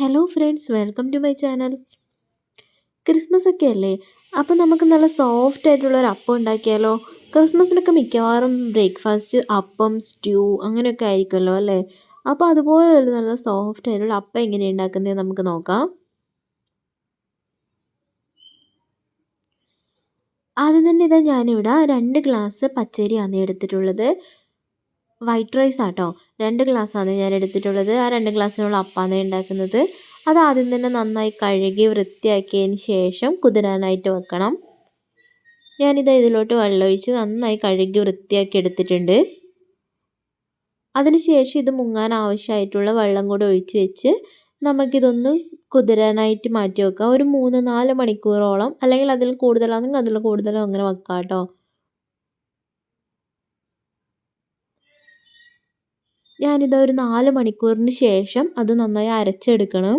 Hello friends welcome to my channel Christmas ഒക്കെ അല്ലേ? അപ്പോൾ നമുക്ക് നല്ല സോഫ്റ്റ് ആയിട്ടുള്ള ഒരു അപ്പം ഉണ്ടാക്കിയാലോ? ക്രിസ്മസിനൊക്കെ മിക്കവാറും ബ്രേക്ക്ഫാസ്റ്റ് അപ്പം സ്റ്റ്യൂ അങ്ങനെയൊക്കെ ആയിരിക്കുമല്ലോ അല്ലേ? അപ്പോൾ അതുപോലെ ഒരു നല്ല സോഫ്റ്റ് ആയിട്ടുള്ള അപ്പം എങ്ങനെ ഉണ്ടാക്കുന്നത് നമുക്ക് നോക്കാം. ആദ്യം തന്നെ ഇതാ ഞാനിവിടെ രണ്ട് ഗ്ലാസ് പച്ചരിയാണ് എടുത്തിട്ടുള്ളത്. വൈറ്റ് റൈസ് ആട്ടോ രണ്ട് ഗ്ലാസ്സാണ് ഞാൻ എടുത്തിട്ടുള്ളത്. ആ രണ്ട് ഗ്ലാസ്സിനുള്ള അപ്പാണ് ഉണ്ടാക്കുന്നത്. അത് ആദ്യം തന്നെ നന്നായി കഴുകി വൃത്തിയാക്കിയതിന് ശേഷം കുതിരാനായിട്ട് വെക്കണം. ഞാനിത് ഇതിലോട്ട് വെള്ളമൊഴിച്ച് നന്നായി കഴുകി വൃത്തിയാക്കി എടുത്തിട്ടുണ്ട്. അതിനുശേഷം ഇത് മുങ്ങാൻ ആവശ്യമായിട്ടുള്ള വെള്ളം കൂടെ ഒഴിച്ച് വെച്ച് നമുക്കിതൊന്ന് കുതിരാനായിട്ട് മാറ്റി വെക്കാം. ഒരു മൂന്ന് നാല് മണിക്കൂറോളം അല്ലെങ്കിൽ അതിൽ കൂടുതലാണെങ്കിൽ അതിൽ കൂടുതലോ അങ്ങനെ വെക്കാം കേട്ടോ ഞാനിത് ഒരു നാല് മണിക്കൂറിന് ശേഷം അത് നന്നായി അരച്ചെടുക്കണം.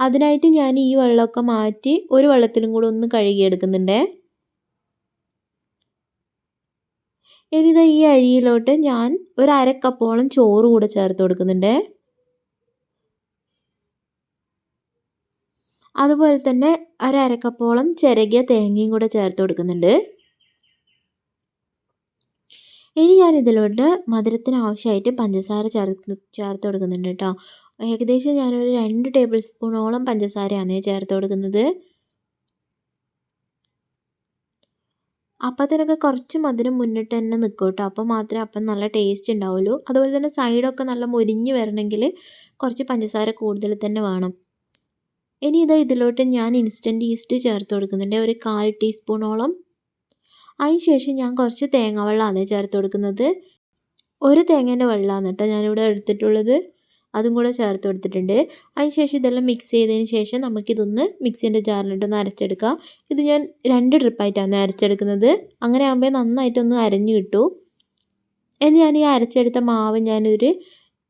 അതിനായിട്ട് ഞാൻ ഈ വെള്ളമൊക്കെ മാറ്റി ഒരു വെള്ളത്തിലും കൂടെ ഒന്ന് കഴുകിയെടുക്കുന്നുണ്ട്. ഇനിതാ ഈ അരിയിലോട്ട് ഞാൻ ഒരു അരക്കപ്പോളം ചോറ് കൂടെ ചേർത്ത് കൊടുക്കുന്നുണ്ട്. അതുപോലെ തന്നെ ഒരു അരക്കപ്പോളം ചിരകിയ തേങ്ങയും കൂടെ ചേർത്ത് കൊടുക്കുന്നുണ്ട്. ഇനി ഞാൻ ഇതിലോട്ട് മധുരത്തിന് ആവശ്യമായിട്ട് പഞ്ചസാര ചേർത്ത് ചേർത്ത് കൊടുക്കുന്നുണ്ട് കേട്ടോ. ഏകദേശം ഞാനൊരു രണ്ട് ടേബിൾ സ്പൂണോളം പഞ്ചസാരയാണ് ചേർത്ത് കൊടുക്കുന്നത്. അപ്പത്തിനൊക്കെ കുറച്ച് മധുരം മുന്നിട്ട് തന്നെ നിൽക്കും കേട്ടോ. അപ്പോൾ മാത്രമേ അപ്പം നല്ല ടേസ്റ്റ് ഉണ്ടാവുള്ളൂ. അതുപോലെ തന്നെ സൈഡൊക്കെ നല്ല മുരിഞ്ഞ് വരണമെങ്കിൽ കുറച്ച് പഞ്ചസാര കൂടുതൽ തന്നെ വേണം. ഇനി ഇതാ ഇതിലോട്ട് ഞാൻ ഇൻസ്റ്റന്റ് ഈസ്റ്റ് ചേർത്ത് കൊടുക്കുന്നുണ്ട്. ഒരു കാൽ ടീസ്പൂണോളം അതിന് ശേഷം ഞാൻ കുറച്ച് തേങ്ങ വെള്ളമാണ് ചേർത്ത് കൊടുക്കുന്നത്. ഒരു തേങ്ങേന്റെ വെള്ളമാണ് കേട്ടോ ഞാനിവിടെ എടുത്തിട്ടുള്ളത്. അതും കൂടെ ചേർത്ത് കൊടുത്തിട്ടുണ്ട്. അതിന് ശേഷം ഇതെല്ലാം മിക്സ് ചെയ്തതിന് ശേഷം നമുക്കിതൊന്ന് മിക്സിന്റെ ജാറിലിട്ടൊന്ന് അരച്ചെടുക്കാം. ഇത് ഞാൻ രണ്ട് ട്രിപ്പായിട്ടാണ് അരച്ചെടുക്കുന്നത്. അങ്ങനെ ആകുമ്പോൾ നന്നായിട്ടൊന്ന് അരഞ്ഞു കിട്ടും. എന്ന് ഞാൻ ഈ അരച്ചെടുത്ത മാവ് ഞാനൊരു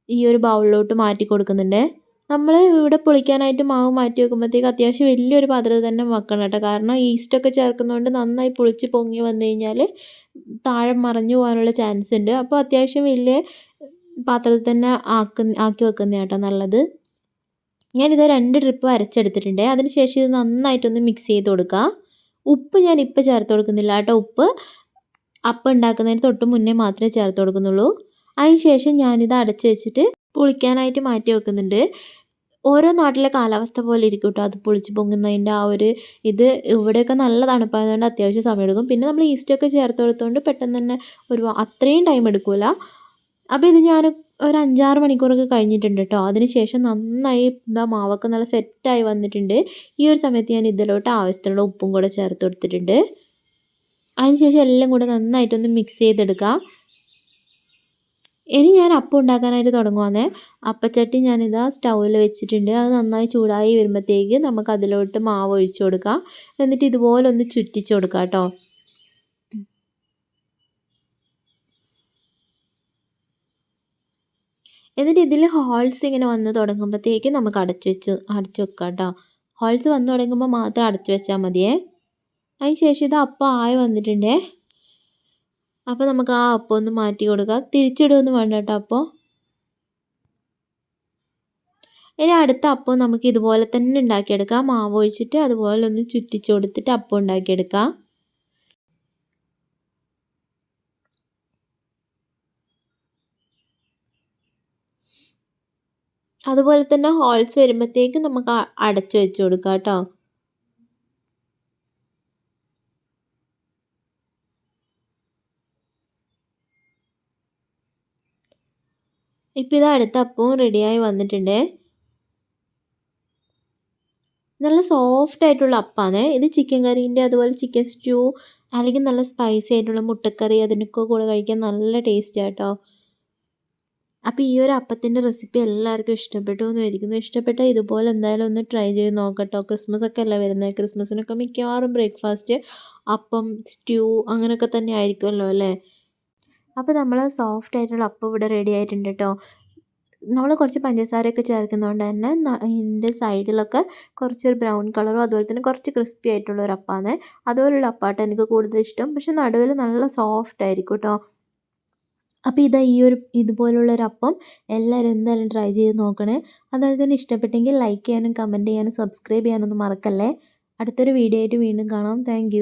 ഈ ഒരു ബൗളിലോട്ട് മാറ്റി കൊടുക്കുന്നുണ്ട്. നമ്മൾ ഇവിടെ പൊളിക്കാനായിട്ട് മാവ് മാറ്റി വെക്കുമ്പോഴത്തേക്ക് അത്യാവശ്യം വലിയൊരു പാത്രത്തിൽ തന്നെ വെക്കണം കേട്ടോ. കാരണം ഈസ്റ്റൊക്കെ ചേർക്കുന്നതുകൊണ്ട് നന്നായി പൊളിച്ച് പൊങ്ങി വന്നു കഴിഞ്ഞാൽ താഴെ മറിഞ്ഞു പോകാനുള്ള ചാൻസ് ഉണ്ട്. അപ്പോൾ അത്യാവശ്യം വലിയ പാത്രത്തിൽ തന്നെ ആക്കി ആക്കി വെക്കുന്ന കേട്ടോ നല്ലത്. ഞാനിത് രണ്ട് ട്രിപ്പ് അരച്ചെടുത്തിട്ടുണ്ട്. അതിനുശേഷം ഇത് നന്നായിട്ടൊന്ന് മിക്സ് ചെയ്ത് കൊടുക്കുക ഉപ്പ് ഞാൻ ഇപ്പോൾ ചേർത്ത് കൊടുക്കുന്നില്ല കേട്ടോ ഉപ്പ്. അപ്പം ഉണ്ടാക്കുന്നതിന് തൊട്ട് മുന്നേ മാത്രമേ ചേർത്ത് കൊടുക്കുന്നുള്ളൂ. അതിന് ശേഷം ഞാനിത് അടച്ചു വെച്ചിട്ട് പുളിക്കാനായിട്ട് മാറ്റി വെക്കുന്നുണ്ട്. ഓരോ നാട്ടിലെ കാലാവസ്ഥ പോലെ ഇരിക്കും കേട്ടോ അത് പൊളിച്ച് പൊങ്ങുന്നതിന്റെ ആ ഒരു ഇത് ഇവിടെയൊക്കെ നല്ല തണുപ്പായതുകൊണ്ട് അത്യാവശ്യം സമയമെടുക്കും പിന്നെ നമ്മൾ ഈസ്റ്റൊക്കെ ചേർത്ത് കൊടുത്തുകൊണ്ട് പെട്ടെന്ന് തന്നെ ഒരു അത്രയും ടൈം എടുക്കില്ല അപ്പോൾ ഇത് ഞാൻ ഒരു അഞ്ചാറ് മണിക്കൂറൊക്കെ കഴിഞ്ഞിട്ടുണ്ട് കേട്ടോ അതിനുശേഷം നന്നായി എന്താ മാവൊക്കെ നല്ല സെറ്റായി വന്നിട്ടുണ്ട്. ഈ ഒരു സമയത്ത് ഞാൻ ഇതിലോട്ട് ആവശ്യത്തിനുള്ള ഉപ്പും കൂടെ ചേർത്ത് കൊടുത്തിട്ടുണ്ട്. അതിന് ശേഷം എല്ലാം കൂടെ നന്നായിട്ടൊന്ന് മിക്സ് ചെയ്തെടുക്കുക ഇനി ഞാൻ അപ്പം ഉണ്ടാക്കാനായിട്ട് തുടങ്ങുവാണ് അപ്പച്ചട്ടി ഞാനിതാ സ്റ്റൗവിൽ വെച്ചിട്ടുണ്ട്. അത് നന്നായി ചൂടായി വരുമ്പോഴത്തേക്ക് നമുക്ക് അതിലോട്ട് മാവ് ഒഴിച്ചു കൊടുക്കാം. എന്നിട്ട് ഇതുപോലെ ഒന്ന് ചുറ്റിച്ചു കൊടുക്കാം കേട്ടോ. എന്നിട്ട് ഇതിൽ ഹോൾസ് ഇങ്ങനെ വന്ന് തുടങ്ങുമ്പോഴത്തേക്ക് നമുക്ക് അടച്ചു വെച്ച് അടച്ചു വെക്കാം കേട്ടോ. ഹോൾസ് വന്ന് തുടങ്ങുമ്പോൾ മാത്രം അടച്ചു വെച്ചാൽ മതിയേ. അതിന് ശേഷം ഇത് അപ്പം ആയി വന്നിട്ടുണ്ടേ. അപ്പോൾ നമുക്ക് ആ അപ്പം ഒന്ന് മാറ്റി കൊടുക്കാം. തിരിച്ചിടുകയൊന്നും വേണ്ട കേട്ടോ അപ്പോൾ ഇനി അടുത്ത അപ്പം നമുക്ക് ഇതുപോലെ തന്നെ ഉണ്ടാക്കിയെടുക്കാം. മാവ് ഒഴിച്ചിട്ട് അതുപോലെ ഒന്ന് ചുറ്റിച്ച് കൊടുത്തിട്ട് അപ്പം ഉണ്ടാക്കിയെടുക്കാം. അതുപോലെ തന്നെ ഹോൾസ് വരുമ്പോഴത്തേക്ക് നമുക്ക് അടച്ചു വെച്ച് കൊടുക്കാം കേട്ടോ. ഇപ്പോൾ ഇത് അടുത്ത അപ്പവും റെഡിയായി വന്നിട്ടുണ്ട്. നല്ല സോഫ്റ്റ് ആയിട്ടുള്ള അപ്പമാണ് ഇത് ചിക്കൻ കറീന്റെ അതുപോലെ ചിക്കൻ സ്റ്റൂ അല്ലെങ്കിൽ നല്ല സ്പൈസി ആയിട്ടുള്ള മുട്ടക്കറി അതിനൊക്കെ കൂടെ കഴിക്കാൻ നല്ല ടേസ്റ്റ് ആട്ടോ അപ്പോൾ ഈ ഒരു അപ്പത്തിന്റെ റെസിപ്പി എല്ലാവർക്കും ഇഷ്ടപ്പെട്ടു എന്ന് വിചാരിക്കുന്നു. ഇഷ്ടപ്പെട്ടാൽ ഇതുപോലെ എന്തായാലും ഒന്ന് ട്രൈ ചെയ്ത് നോക്കട്ടോ ക്രിസ്മസ് ഒക്കെ അല്ല വരുന്നത് ക്രിസ്മസിനൊക്കെ മിക്കവാറും ബ്രേക്ക്ഫാസ്റ്റ് അപ്പം സ്റ്റ്യൂ അങ്ങനെയൊക്കെ തന്നെ ആയിരിക്കുമല്ലോ അല്ലേ? അപ്പോൾ നമ്മൾ സോഫ്റ്റ് ആയിട്ടുള്ള അപ്പം ഇവിടെ റെഡി ആയിട്ടുണ്ട് കേട്ടോ നമ്മൾ കുറച്ച് പഞ്ചസാരയൊക്കെ ചേർക്കുന്നതുകൊണ്ട് തന്നെ ഇതിന്റെ സൈഡിലൊക്കെ കുറച്ചൊരു ബ്രൗൺ കളറും അതുപോലെ തന്നെ കുറച്ച് ക്രിസ്പി ആയിട്ടുള്ള ഒരു അപ്പാണ്. അതുപോലുള്ള അപ്പാട്ട് എനിക്ക് കൂടുതൽ ഇഷ്ടം. പക്ഷെ നടുവിൽ നല്ല സോഫ്റ്റ് ആയിരിക്കും കേട്ടോ അപ്പോൾ ഇതാ ഈ ഒരു ഇതുപോലുള്ളൊരു അപ്പം എല്ലാവരും എന്തായാലും ട്രൈ ചെയ്ത് നോക്കണേ. അതുപോലെ തന്നെ ഇഷ്ടപ്പെട്ടെങ്കിൽ ലൈക്ക് ചെയ്യാനും കമന്റ് ചെയ്യാനും സബ്സ്ക്രൈബ് ചെയ്യാനൊന്നും മറക്കല്ലേ. അടുത്തൊരു വീഡിയോ ആയിട്ട് വീണ്ടും കാണാം. താങ്ക്